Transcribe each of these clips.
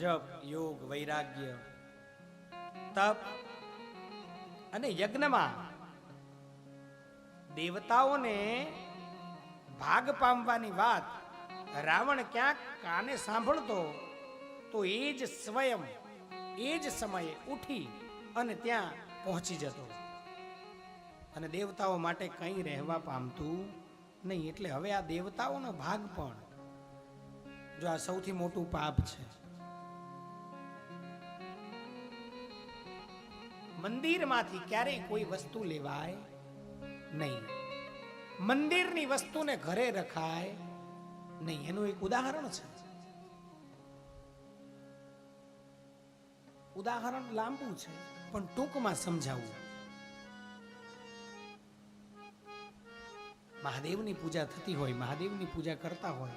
જપ, યોગ, વૈરાગ્ય, તપ અને યજ્ઞમાં દેવતાઓને ભાગ પામવાની વાત રાવણ ક્યાંક કાને સાંભળતો, તો એ જ સ્વયં, એ જ સમયે ઉઠી અને ત્યાં પહોંચી જતો. અને દેવતાઓ માટે કંઈ રહેવા પામતું નહીં, એટલે હવે આ દેવતાઓનો ભાગ પણ જો આ સૌથી મોટું પાપ છે. મંદિરમાંથી ક્યારેય કોઈ વસ્તુ લેવાય નહીં. મંદિરની વસ્તુને ઘરે રખાય નહીં. એનું એક ઉદાહરણ છે. ઉદાહરણ લાંબુ છે, પણ ટૂંકમાં સમજાવું. મહાદેવની પૂજા થતી હોય, મહાદેવની પૂજા કરતા હોય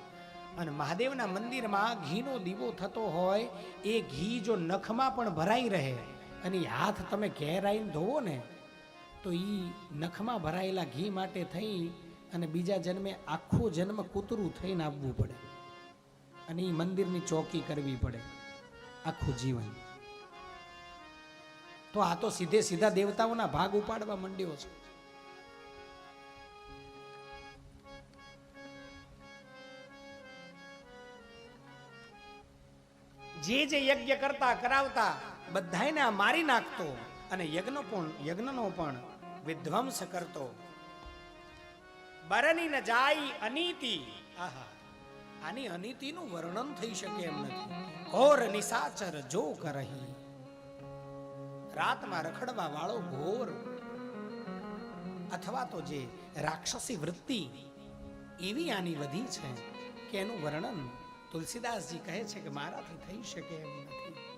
અને મહાદેવના મંદિરમાં ઘીનો દીવો થતો હોય, એ ઘી જો નખમાં પણ ભરાઈ રહે અને હાથ તમે ઘેર આવીને ધોવો ને, તો એ નખમાં ભરાયેલા ઘી માટે થઈ અને બીજા જન્મે આખો જન્મ કૂતરું થઈને આવવું પડે. અને એ મંદિરની ચોકી કરવી પડે. આખું જીવન. તો આ તો સીધે સીધા દેવતાઓના ભાગ ઉપાડવા માંડ્યો છે. જે જે યજ્ઞ કરતા, કરાવતા બધાયને આ મારી નાખતો અને યજ્ઞ પણ યજ્ઞનો પણ વિધ્વંસ કરતો. બરની ન જાય અનીતિ. આહા. આની અનીતિનું વર્ણન થઈ શકે એમ નથી. ઘોર નિસાચર જો કરહી. રાતમાં રખડવા વાળો ઘોર. અથવા તો જે રાક્ષસી વૃત્તિ, એવી આની વધી છે કે એનું વર્ણન તુલસીદાસજી કહે છે કે મારાથી થઈ શકે એમ નથી.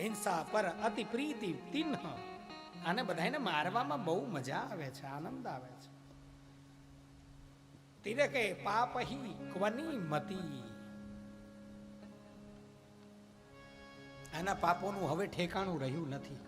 હિંસા પર અતિ પ્રીતિ તિન્હ આને બધાને મારવામાં બહુ મજા આવે છે, આનંદ આવે છે. તિરકે પાપહી ક્વની મતી? આના પાપોનું હવે ઠેકાણું રહ્યું નથી.